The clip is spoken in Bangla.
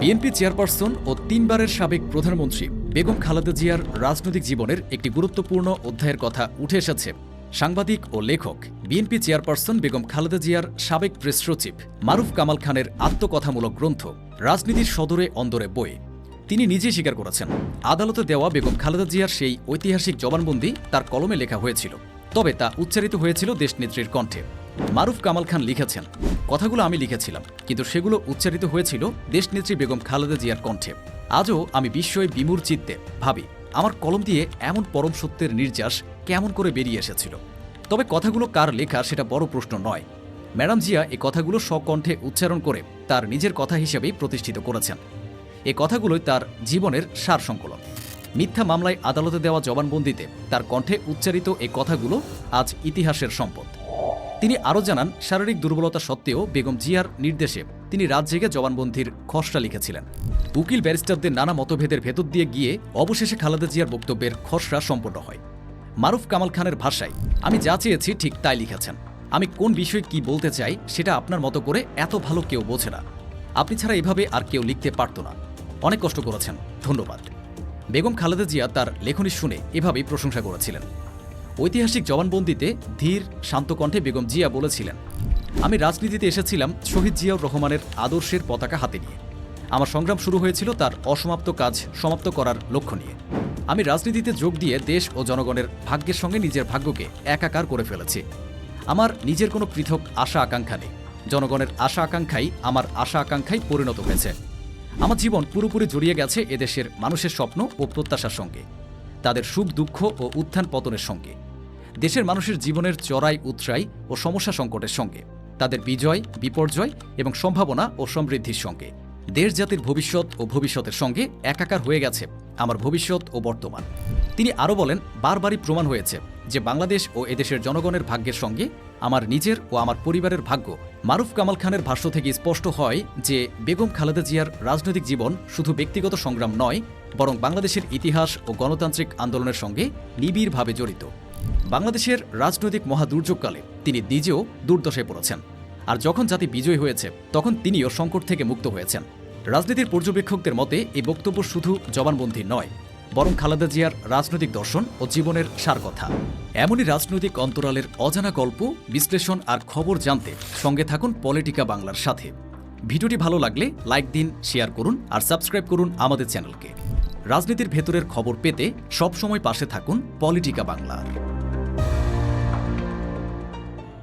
বিএনপি চেয়ারপারসন ও তিনবারের সাবেক প্রধানমন্ত্রী বেগম খালেদা জিয়ার রাজনৈতিক জীবনের একটি গুরুত্বপূর্ণ অধ্যায়ের কথা উঠে এসেছে। সাংবাদিক ও লেখক, বিএনপি চেয়ারপারসন বেগম খালেদা জিয়ার সাবেক প্রেস সচিব মারুফ কামাল খানের আত্মকথামূলক গ্রন্থ, রাজনীতির সদরে অন্দরে বই তিনি নিজেই স্বীকার করেছেন, আদালতে দেওয়া বেগম খালেদা জিয়ার সেই ঐতিহাসিক জবানবন্দি তার কলমে লেখা হয়েছিল। তবে তা উচ্চারিত হয়েছিল দেশনেত্রীর কণ্ঠে। মারুফ কামাল খান লিখেছেন, কথাগুলো আমি লিখেছিলাম, কিন্তু সেগুলো উচ্চারিত হয়েছিল দেশনেত্রী বেগম খালেদা জিয়ার কণ্ঠে। আজও আমি বিস্ময়ে বিমূর চিত্তে ভাবি, আমার কলম দিয়ে এমন পরম সত্যের নির্যাস কেমন করে বেরিয়ে এসেছিল? তবে কথাগুলো কার লেখা সেটা বড় প্রশ্ন নয়। ম্যাডাম জিয়া এই কথাগুলো স্বকণ্ঠে উচ্চারণ করে তার নিজের কথা হিসেবেই প্রতিষ্ঠিত করেছেন। এ কথাগুলোই তার জীবনের সার সংকলন। মিথ্যা মামলায় আদালতে দেওয়া জবানবন্দিতে তার কণ্ঠে উচ্চারিত এই কথাগুলো আজ ইতিহাসের সম্পদ। তিনি আরও জানান, শারীরিক দুর্বলতা সত্ত্বেও বেগম জিয়ার নির্দেশে তিনি রাত জেগে জবানবন্দির খসড়া লিখেছিলেন। উকিল ব্যারিস্টারদের নানা মতভেদের ভেতর দিয়ে গিয়ে অবশেষে খালেদা জিয়ার বক্তব্যের খসড়া সম্পন্ন হয়। মারুফ কামাল খানের ভাষায়, আমি যা চেয়েছি ঠিক তাই লিখেছেন। আমি কোন বিষয়ে কি বলতে চাই সেটা আপনার মতো করে এত ভালো কেউ বোঝে না। আপনি ছাড়া এভাবে আর কেউ লিখতে পারত না। অনেক কষ্ট করেছেন। ধন্যবাদ। বেগম খালেদা জিয়া তার লেখনী শুনে এভাবেই প্রশংসা করেছিলেন। ঐতিহাসিক জবানবন্দিতে ধীর, শান্ত কণ্ঠে বেগম জিয়া বলেছিলেন, আমি রাজনীতিতে এসেছিলাম শহীদ জিয়াউর রহমানের আদর্শের পতাকা হাতে নিয়ে। আমার সংগ্রাম শুরু হয়েছিল তার অসমাপ্ত কাজ সমাপ্ত করার লক্ষ্য নিয়ে। আমি রাজনীতিতে যোগ দিয়ে দেশ ও জনগণের ভাগ্যের সঙ্গে নিজের ভাগ্যকে একাকার করে ফেলেছি। আমার নিজের কোনো পৃথক আশা আকাঙ্ক্ষা নেই। জনগণের আশা আকাঙ্ক্ষাই আমার আশা আকাঙ্ক্ষায় পরিণত হয়েছে। আমার জীবন পুরোপুরি জড়িয়ে গেছে এদেশের মানুষের স্বপ্ন ও প্রত্যাশার সঙ্গে। তাদের সুখ, দুঃখ ও উত্থান পতনের সঙ্গে। দেশের মানুষের জীবনের চড়াই উৎসাই ও সমস্যা সংকটের সঙ্গে। তাদের বিজয়, বিপর্যয় এবং সম্ভাবনা ও সমৃদ্ধির সঙ্গে। দেশ জাতির ভবিষ্যৎ ও ভবিষ্যতের সঙ্গে একাকার হয়ে গেছে আমার ভবিষ্যৎ ও বর্তমান। তিনি আরও বলেন, বারবারই প্রমাণ হয়েছে যে বাংলাদেশ ও এদেশের জনগণের ভাগ্যের সঙ্গে আমার নিজের ও আমার পরিবারের ভাগ্য। মারুফ কামাল খানের ভাষ্য থেকে স্পষ্ট হয় যে বেগম খালেদা জিয়ার রাজনৈতিক জীবন শুধু ব্যক্তিগত সংগ্রাম নয়, বরং বাংলাদেশের ইতিহাস ও গণতান্ত্রিক আন্দোলনের সঙ্গে নিবিড়ভাবে জড়িত। বাংলাদেশের রাজনৈতিক মহাদুর্যোগকালে তিনি নিজেও দুর্দশায় পড়েছেন। আর যখন জাতি বিজয়ী হয়েছে, তখন তিনিও সংকট থেকে মুক্ত হয়েছেন। রাজনীতির পর্যবেক্ষকদের মতে এই বক্তব্য শুধু জবানবন্দি নয় বরং খালেদা জিয়ার রাজনৈতিক দর্শন ও জীবনের সার কথা এমনই রাজনৈতিক অন্তরালের অজানা গল্প, বিশ্লেষণ আর খবর জানতে সঙ্গে থাকুন পলিটিকা বাংলার সাথে। ভিডিওটি ভালো লাগলে লাইক দিন, শেয়ার করুন আর সাবস্ক্রাইব করুন আমাদের চ্যানেলকে। রাজনীতির ভেতরের খবর পেতে সবসময় পাশে থাকুন পলিটিকা বাংলার